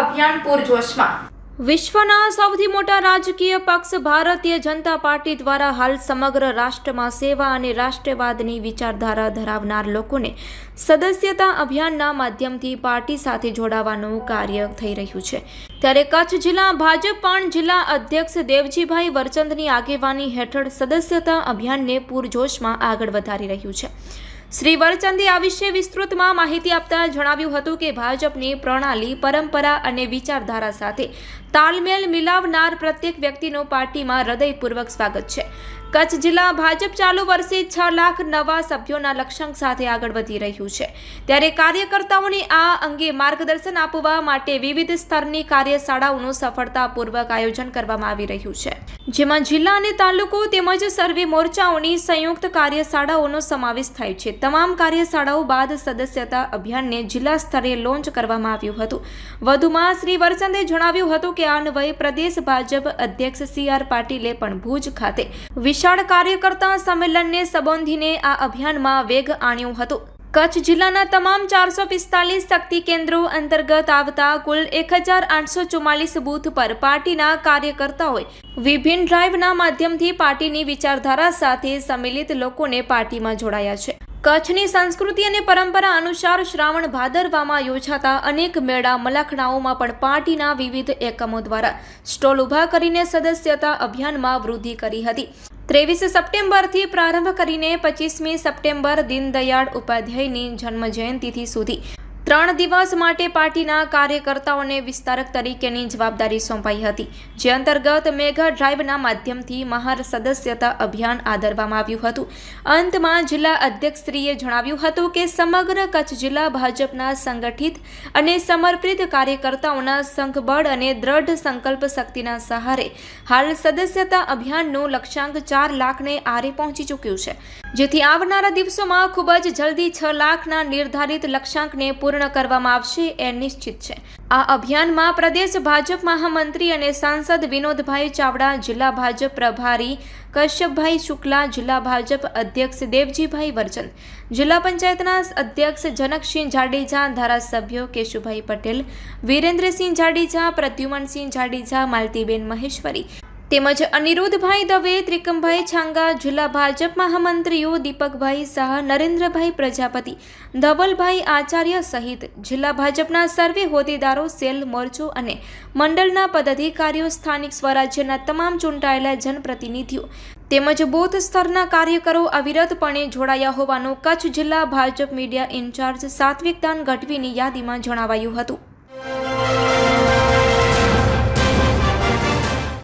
અભિયાન પૂરજોશમાં વિશ્વના સૌથી મોટા રાજકીય પક્ષ ભારતીય જનતા પાર્ટી દ્વારા હાલ સમગ્ર રાષ્ટ્રમાં સેવા અને રાષ્ટ્રવાદની વિચારધારા ધરાવનાર લોકોને સદસ્યતા અભિયાનના માધ્યમથી પાર્ટી સાથે જોડાવાનું કાર્ય થઈ રહ્યું છે. ત્યારે કચ્છ જિલ્લા ભાજપ પણ જિલ્લા અધ્યક્ષ દેવજીભાઈ વરચંદની આગેવાની હેઠળ સદસ્યતા અભિયાનને પૂરજોશમાં આગળ વધારી રહ્યું છે. શ્રી વરચંદે આ વિશે વિસ્તૃતમાં માહિતી આપતા જણાવ્યું હતું કે ભાજપની પ્રણાલી, પરંપરા અને વિચારધારા સાથે તાલમેલ મિલાવનાર પ્રત્યેક વ્યક્તિનું પાર્ટીમાં હૃદયપૂર્વક સ્વાગત છે. કચ્છ જિલ્લા ભાજપ ચાલુ વર્ષે છ લાખ નવા સભ્યોના લક્ષ્યાંક સાથે આગળ વધી રહ્યું છે. ત્યારે કાર્યકર્તાઓને આ અંગે માર્ગદર્શન આપવા માટે વિવિધ સ્તરની કાર્યશાળાઓનું સફળતાપૂર્વક આયોજન કરવામાં આવી રહ્યું છે. જેમાં જિલ્લા અને તાલુકો તેમજ સર્વે મોરચાઓની સંયુક્ત કાર્યશાળાઓનો સમાવેશ થાય છે. તમામ કાર્યશાળાઓ બાદ સદસ્યતા અભિયાનને જિલ્લા સ્તરે લોન્ચ કરવામાં આવ્યું હતું. વધુમાં શ્રી વરચંદે જણાવ્યું હતું કે આ અન્વયે પ્રદેશ ભાજપ અધ્યક્ષ સી આર પાટીલે પણ ભુજ ખાતે વિશાળ કાર્યકર્તા સંમેલનને સંબોધીને આ અભિયાનમાં વેગ આણ્યો હતો. કચ્છ જિલ્લાના તમામ ચારસો પિસ્તાલીસ શક્તિ કેન્દ્રો અંતર્ગત આવતા કુલ એક હજાર આઠસો ચુમ્માલીસ બૂથ પર પાર્ટીના કાર્યકર્તાઓએ વિભિન્ન ડ્રાઈવના માધ્યમથી પાર્ટીની વિચારધારા સાથે સંમિલિત લોકોને પાર્ટીમાં જોડાયા છે. કચ્છની સંસ્કૃતિ અને પરંપરા અનુસાર શ્રાવણ ભાદરવામાં યોજાતા અનેક મેળા મલાખણાઓમાં પણ પાર્ટીના વિવિધ એકમો દ્વારા સ્ટોલ ઊભા કરીને સદસ્યતા અભિયાનમાં વૃદ્ધિ કરી હતી. ત્રેવીસ સપ્ટેમ્બરથી પ્રારંભ કરીને પચીસમી સપ્ટેમ્બર દીનદયાળ ઉપાધ્યાયની જન્મજયંતિથી સુધી ત્રણ દિવસ માટે પાર્ટીના કાર્યકર્તાઓને વિસ્તારક તરીકેની જવાબદારી સોંપાઈ હતી, જે અંતર્ગત મેઘા ડ્રાઈવના માધ્યમથી મહાર સદસ્યતા અભિયાન આદરવામાં આવ્યું હતું. અંતમાં જિલ્લા અધ્યક્ષશ્રીએ જણાવ્યું હતું કે સમગ્ર કચ્છ જિલ્લા ભાજપના સંગઠિત અને સમર્પિત કાર્યકર્તાઓના સંઘબળ અને દ્રઢ સંકલ્પ શક્તિના સહારે હાલ સદસ્યતા અભિયાનનું લક્ષ્યાંક ચાર લાખને આરે પહોંચી ચૂક્યું છે. જેથી આવનારા દિવસોમાં ખૂબ જ જલ્દી છ લાખના નિર્ધારિત લક્ષ્યાંકને કરવામાં આવશે એ નિશ્ચિત છે. આ અભિયાનમાં પ્રદેશ ભાજપ મહામંત્રી અને સાંસદ વિનોદભાઈ ચાવડા, જિલ્લા ભાજપ પ્રભારી કશ્યપભાઈ શુક્લા, જિલ્લા ભાજપ અધ્યક્ષ દેવજીભાઈ વર્જન, જિલ્લા પંચાયતના અધ્યક્ષ જનકસિંહ જાડેજા, ધારાસભ્યો કેશુભાઈ પટેલ, વિરેન્દ્રસિંહ જાડેજા, પ્રદ્યુમનસિંહ જાડેજા, માલતીબેન મહેશ્વરી તેમજ અનિરુદ્ધભાઈ દવે, ત્રિકમભાઈ છાંગા, જિલ્લા ભાજપ મહામંત્રીઓ દીપકભાઈ શાહ, નરેન્દ્રભાઈ પ્રજાપતિ, ધવલભાઈ આચાર્ય સહિત જિલ્લા ભાજપના સર્વે હોદ્દેદારો, સેલ મોરચો અને મંડળના પદાધિકારીઓ, સ્થાનિક સ્વરાજ્યના તમામ ચૂંટાયેલા જનપ્રતિનિધિઓ તેમજ બૂથ સ્તરના કાર્યકરો અવિરતપણે જોડાયા હોવાનું કચ્છ જિલ્લા ભાજપ મીડિયા ઇન્ચાર્જ સાત્વિકદાન ગઢવીની યાદીમાં જણાવાયું હતું.